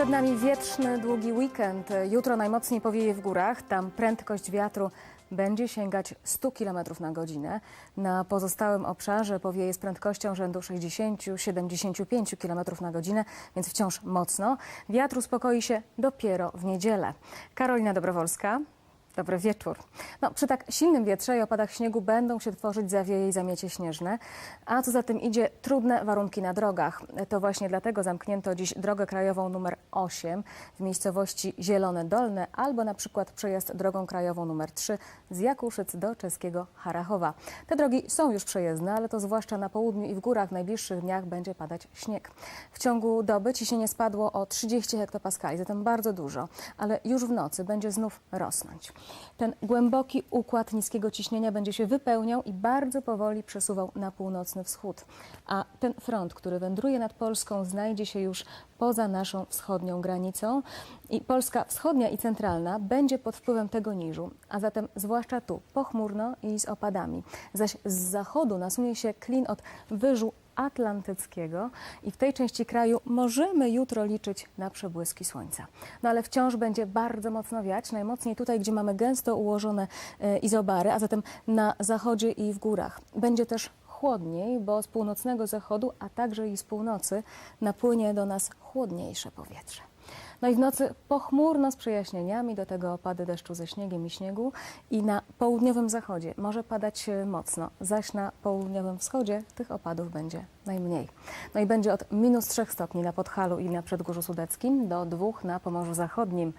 Przed nami wietrzny, długi weekend. Jutro najmocniej powieje w górach. Tam prędkość wiatru będzie sięgać 100 km na godzinę. Na pozostałym obszarze powieje z prędkością rzędu 60-75 km na godzinę, więc wciąż mocno. Wiatr uspokoi się dopiero w niedzielę. Karolina Dobrowolska. Dobry wieczór. No, przy tak silnym wietrze i opadach śniegu będą się tworzyć zawieje i zamiecie śnieżne, a co za tym idzie trudne warunki na drogach. To właśnie dlatego zamknięto dziś drogę krajową numer 8 w miejscowości Zielone Dolne albo na przykład przejazd drogą krajową numer 3 z Jakuszyc do czeskiego Harachowa. Te drogi są już przejezdne, ale to zwłaszcza na południu i w górach w najbliższych dniach będzie padać śnieg. W ciągu doby ciśnienie spadło o 30 hektopaskali, zatem bardzo dużo, ale już w nocy będzie znów rosnąć. Ten głęboki układ niskiego ciśnienia będzie się wypełniał i bardzo powoli przesuwał na północny wschód. A ten front, który wędruje nad Polską, znajdzie się już poza naszą wschodnią granicą i Polska wschodnia i centralna będzie pod wpływem tego niżu, a zatem zwłaszcza tu pochmurno i z opadami. Zaś z zachodu nasunie się klin od wyżu atlantyckiego i w tej części kraju możemy jutro liczyć na przebłyski słońca. No ale wciąż będzie bardzo mocno wiać, najmocniej tutaj, gdzie mamy gęsto ułożone e, izobary, a zatem na zachodzie i w górach. Będzie też chłodniej, bo z północnego zachodu, a także i z północy napłynie do nas chłodniejsze powietrze. No i w nocy pochmurno z przejaśnieniami, do tego opady deszczu ze śniegiem i śniegu i na południowym zachodzie może padać e, mocno, zaś na południowym wschodzie tych opadów będzie najmniej. No i będzie od minus 3 stopni na Podhalu i na Przedgórzu Sudeckim do 2 na Pomorzu Zachodnim.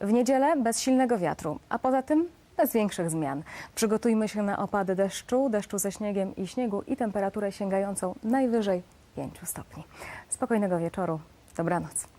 W niedzielę bez silnego wiatru, a poza tym bez większych zmian. Przygotujmy się na opady deszczu, deszczu ze śniegiem i śniegu i temperaturę sięgającą najwyżej 5 stopni. Spokojnego wieczoru. Dobranoc.